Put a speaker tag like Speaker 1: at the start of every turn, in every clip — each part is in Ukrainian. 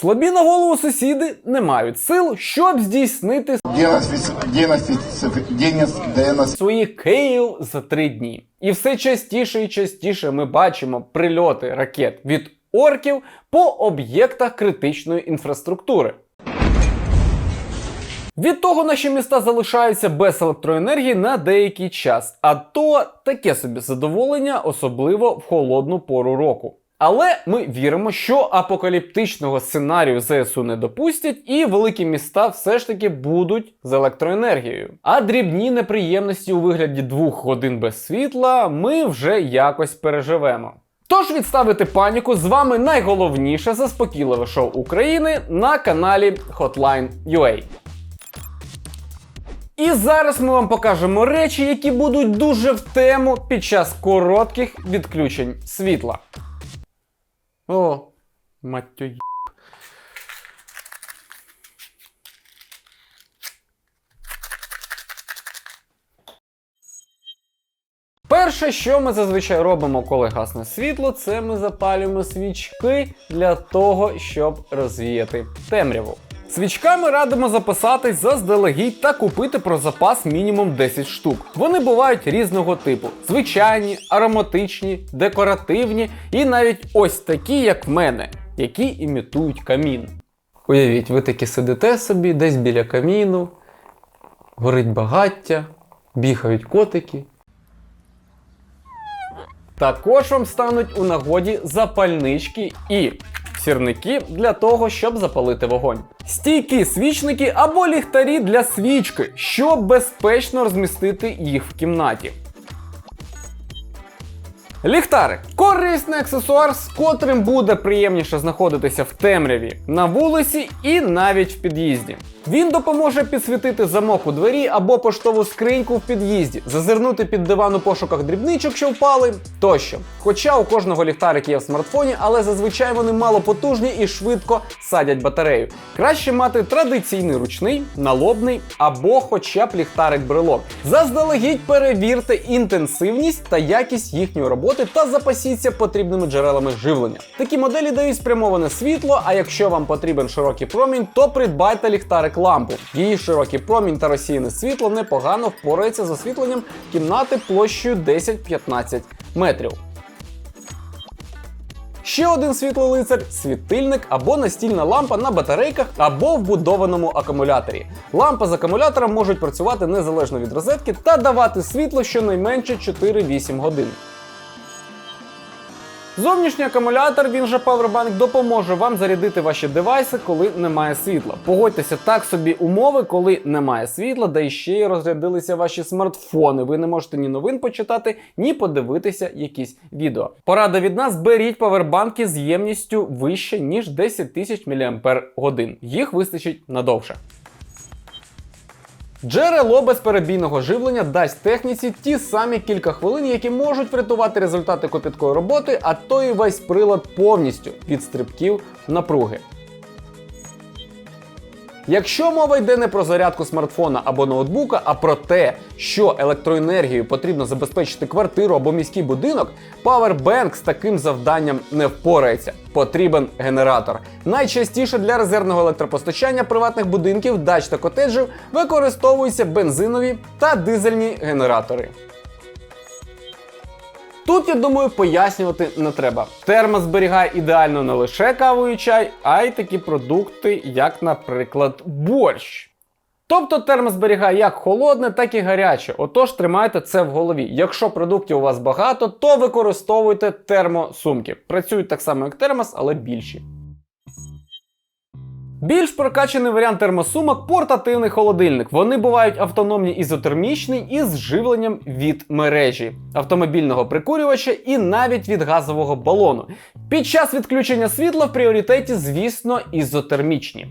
Speaker 1: Слабі на голову сусіди не мають сил, щоб здійснити свої Київ за три дні. І все частіше і частіше ми бачимо прильоти ракет від орків по об'єктах критичної інфраструктури. Від того наші міста залишаються без електроенергії на деякий час, а то таке собі задоволення, особливо в холодну пору року. Але ми віримо, що апокаліптичного сценарію ЗСУ не допустять, і великі міста все ж таки будуть з електроенергією. А дрібні неприємності у вигляді двох годин без світла ми вже якось переживемо. Тож відставити паніку з вами найголовніше заспокійливе шоу України на каналі Hotline UA. І зараз ми вам покажемо речі, які будуть дуже в тему під час коротких відключень світла. О, матю й**. Перше, що ми зазвичай робимо, коли гасне світло, це ми запалюємо свічки для того, щоб розвіяти темряву. Свічками радимо записатись заздалегідь та купити про запас мінімум 10 штук. Вони бувають різного типу: звичайні, ароматичні, декоративні і навіть ось такі, як в мене, які імітують камін. Уявіть, ви таки сидите собі десь біля каміну, горить багаття, бігають котики. Також вам стануть у нагоді запальнички і сірники для того, щоб запалити вогонь. Стійкі свічники або ліхтарі для свічки, щоб безпечно розмістити їх в кімнаті. Ліхтарик корисний аксесуар, з котрим буде приємніше знаходитися в темряві на вулиці і навіть в під'їзді. Він допоможе підсвітити замок у двері або поштову скриньку в під'їзді, зазирнути під диван у пошуках дрібничок, що впали тощо. Хоча у кожного ліхтарик є в смартфоні, але зазвичай вони мало потужні і швидко садять батарею. Краще мати традиційний ручний, налобний або хоча б ліхтарик брелок. Заздалегідь перевірте інтенсивність та якість їхньої роботи та запасіться потрібними джерелами живлення. Такі моделі дають спрямоване світло, а якщо вам потрібен широкий промінь, то придбайте ліхтарик лампу. Її широкий промінь та розсіяне світло непогано впорається з освітленням кімнати площею 10-15 метрів. Ще один світлий лицар світильник або настільна лампа на батарейках або вбудованому акумуляторі. Лампа з акумулятором можуть працювати незалежно від розетки та давати світло щонайменше 4-8 годин. Зовнішній акумулятор, він же Powerbank, допоможе вам зарядити ваші девайси, коли немає світла. Погодьтеся, так собі умови, коли немає світла, да ще й розрядилися ваші смартфони. Ви не можете ні новин почитати, ні подивитися якісь відео. Порада від нас: беріть павербанки з ємністю вище, ніж 10 тисяч мАч. Їх вистачить надовше. Джерело безперебійного живлення дасть техніці ті самі кілька хвилин, які можуть врятувати результати копіткої роботи, а то і весь прилад повністю від стрибків напруги. Якщо мова йде не про зарядку смартфона або ноутбука, а про те, що електроенергією потрібно забезпечити квартиру або міський будинок, Powerbank з таким завданням не впорається. Потрібен генератор. Найчастіше для резервного електропостачання приватних будинків, дач та котеджів використовуються бензинові та дизельні генератори. Тут, я думаю, пояснювати не треба. Терма зберігає ідеально не лише каву і чай, а й такі продукти, як, наприклад, борщ. Тобто термос зберігає як холодне, так і гаряче. Отож, тримайте це в голові. Якщо продуктів у вас багато, то використовуйте термосумки. Працюють так само, як термос, але більші. Більш прокачаний варіант термосумок портативний холодильник. Вони бувають автономні ізотермічні і з живленням від мережі, автомобільного прикурювача і навіть від газового балону. Під час відключення світла в пріоритеті, звісно, ізотермічні.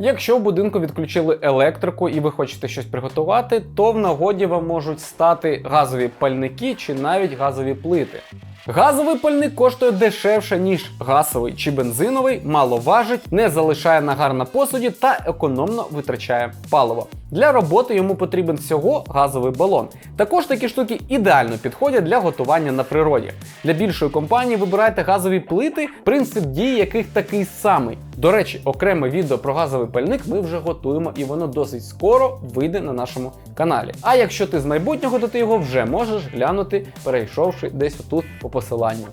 Speaker 1: Якщо в будинку відключили електрику і ви хочете щось приготувати, то в нагоді вам можуть стати газові пальники чи навіть газові плити. Газовий пальник коштує дешевше, ніж газовий чи бензиновий, мало важить, не залишає нагар на посуді та економно витрачає паливо. Для роботи йому потрібен всього газовий балон. Також такі штуки ідеально підходять для готування на природі. Для більшої компанії вибирайте газові плити, принцип дії яких такий самий. До речі, окреме відео про газовий пальник ми вже готуємо, і воно досить скоро вийде на нашому каналі. А якщо ти з майбутнього, то ти його вже можеш глянути, перейшовши десь отут по посиланню.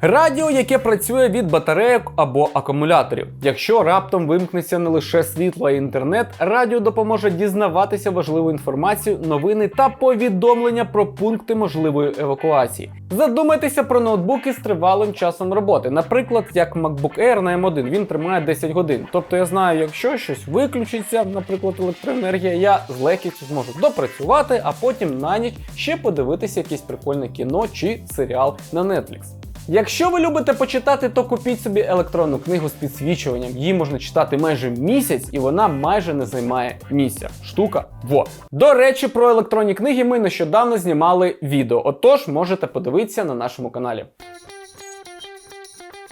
Speaker 1: Радіо, яке працює від батарейок або акумуляторів. Якщо раптом вимкнеться не лише світло, а інтернет, радіо допоможе дізнаватися важливу інформацію, новини та повідомлення про пункти можливої евакуації. Задумайтеся про ноутбуки з тривалим часом роботи. Наприклад, як MacBook Air на M1, він тримає 10 годин. Тобто я знаю, якщо щось виключиться, наприклад, електроенергія, я з легкістю зможу допрацювати, а потім на ніч ще подивитися якесь прикольне кіно чи серіал на Netflix. Якщо ви любите почитати, то купіть собі електронну книгу з підсвічуванням. Її можна читати майже місяць, і вона майже не займає місця. Штука во. До речі, про електронні книги ми нещодавно знімали відео. Отож, можете подивитися на нашому каналі.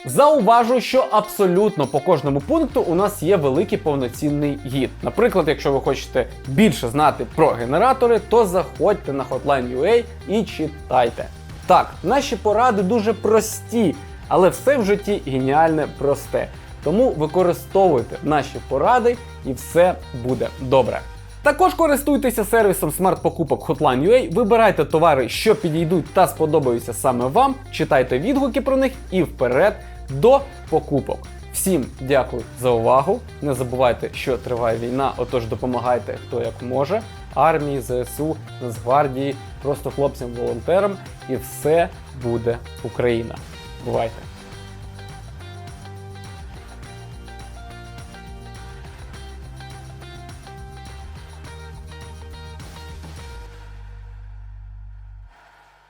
Speaker 1: Зауважу, що абсолютно по кожному пункту у нас є великий повноцінний гід. Наприклад, якщо ви хочете більше знати про генератори, то заходьте на Hotline.ua і читайте. Так, наші поради дуже прості, але все в житті геніальне просте. Тому використовуйте наші поради і все буде добре. Також користуйтеся сервісом смарт-покупок Hotline.ua, вибирайте товари, що підійдуть та сподобаються саме вам, читайте відгуки про них і вперед до покупок. Всім дякую за увагу. Не забувайте, що триває війна, отож допомагайте хто як може. Армії, ЗСУ, Нацгвардії, просто хлопцям-волонтерам, і все буде Україна. Бувайте!